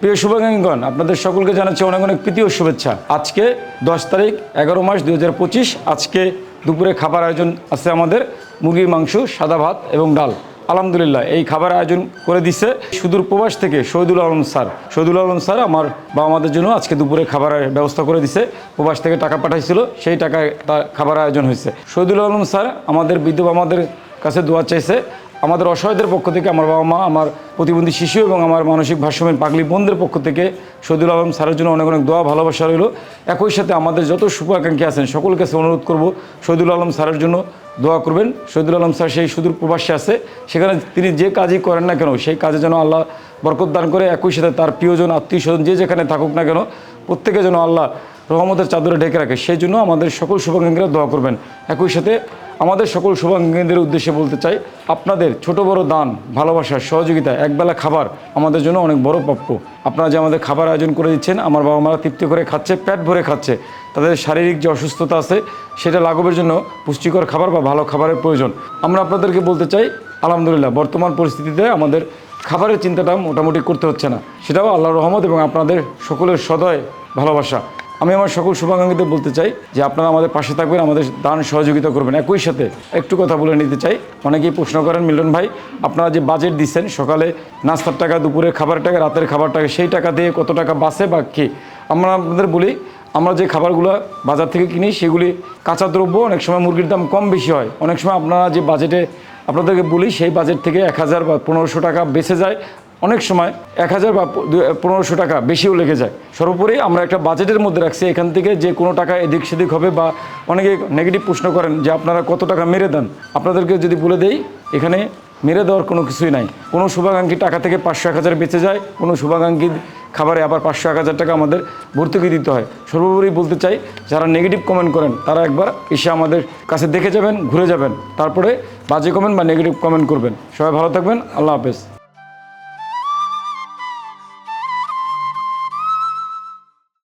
প্রিয় শুভাকাঙ্ক্ষীগণ, আপনাদের সকলকে জানাচ্ছি অনেক অনেক প্রীতি ও শুভেচ্ছা। আজকে দশ তারিখ, এগারো মাস দু হাজার পঁচিশ, আজকে দুপুরে খাবার আয়োজন আছে আমাদের, মুরগির মাংস, সাদা ভাত এবং ডাল। আলহামদুলিল্লাহ, এই খাবার আয়োজন করে দিছে সুদূর প্রবাস থেকে শহীদুল আলম স্যার। শহীদুল আলম স্যার আমার বাবা মাদের জন্য আজকে দুপুরে খাবারের ব্যবস্থা করে দিছে। প্রবাস থেকে টাকা পাঠাইছিল, সেই টাকায় তার খাবার আয়োজন হয়েছে। শহীদুল আলম স্যার আমাদের বিধবা আমাদের কাছে দোয়া চাইছে আমাদের অসহায়দের পক্ষ থেকে, আমার বাবা মা, আমার প্রতিবন্ধী শিশু এবং আমার মানসিক ভারসাম্যের পাগলি বোনদের পক্ষ থেকে শহীদুল আলম স্যারের জন্য অনেক অনেক দোয়া, ভালোবাসা রইল। একই সাথে আমাদের যত শুভাকাঙ্ক্ষী আছেন সকল কাছে অনুরোধ করব, শহীদুল আলম স্যারের জন্য দোয়া করবেন। শহীদুল আলম স্যার সেই সুদূর প্রবাসে আছে, সেখানে তিনি যে কাজই করেন না কেন, সেই কাজে যেন আল্লাহ বরকত দান করে, একই সাথে তার প্রিয়জন, আত্মীয় স্বজন যে যেখানে থাকুক না কেন, প্রত্যেকে যেন আল্লাহ রহমতের চাদরে ঢেকে রাখে, সেই জন্য আমাদের সকল শুভাকাঙ্ক্ষীরা দোয়া করবেন। একই সাথে আমাদের সকল শুভাকাঙ্ক্ষীদের উদ্দেশ্যে বলতে চাই, আপনাদের ছোট বড় দান, ভালোবাসা, সহযোগিতা একবেলা খাবার আমাদের জন্য অনেক বড় প্রাপ্য। আপনারা যে আমাদের খাবার আয়োজন করে দিচ্ছেন, আমার বাবা মারা তৃপ্তি করে খাচ্ছে, পেট ভরে খাচ্ছে। তাদের শারীরিক যে অসুস্থতা আছে, সেটা লাঘবের জন্য পুষ্টিকর খাবার বা ভালো খাবারের প্রয়োজন। আমরা আপনাদেরকে বলতে চাই, আলহামদুলিল্লাহ, বর্তমান পরিস্থিতিতে আমাদের খাবারের চিন্তাটা মোটামুটি করতে হচ্ছে না। সেটাও আল্লাহর রহমত এবং আপনাদের সকলের সদয় ভালোবাসা। আমি আমার সকল শুভাকাঙ্ক্ষীদের বলতে চাই যে আপনারা আমাদের পাশে থাকবেন, আমাদের দান সহযোগিতা করবেন। একই সাথে একটু কথা বলে নিতে চাই। অনেকেই প্রশ্ন করেন, মিলন ভাই, আপনারা যে বাজেট দিচ্ছেন, সকালে নাস্তার টাকা দুপুরের খাবার টাকা, রাতের খাবার টাকা, সেই টাকা দিয়ে কত টাকা বাসে বা কি? আমরা আপনাদের বলি, আমরা যে খাবারগুলো বাজার থেকে কিনি, সেগুলি কাঁচা দ্রব্য, অনেক সময় মুরগির দাম কম বেশি হয়। অনেক সময় আপনারা যে বাজেটে আপনাদেরকে বলি, সেই বাজেট থেকে এক হাজার বা পনেরোশো টাকা বেঁচে যায়। অনেক সময় এক হাজার বা পনেরোশো টাকা বেশিও লেগে যায়। সর্বোপরি আমরা একটা বাজেটের মধ্যে রাখছি, এখান থেকে যে কোনো টাকা এদিক সেদিক হবে বা অনেকে নেগেটিভ প্রশ্ন করেন যে আপনারা কত টাকা মেরে দেন। আপনাদেরকে যদি বলে দেই, এখানে মেরে দেওয়ার কোনো কিছুই নাই। কোনো শুভাকাঙ্ক্ষী টাকা থেকে পাঁচশো এক হাজার বেঁচে যায়, কোনো শুভাকাঙ্ক্ষী খাবারে আবার পাঁচশো এক হাজার টাকা আমাদের ভর্তুকি দিতে হয়। সর্বোপরি বলতে চাই, যারা নেগেটিভ কমেন্ট করেন, তারা একবার এসে আমাদের কাছে দেখে যাবেন, ঘুরে যাবেন। তারপরে বাজে কমেন্ট বা নেগেটিভ কমেন্ট করবেন। সবাই ভালো থাকবেন, আল্লাহ হাফেজ।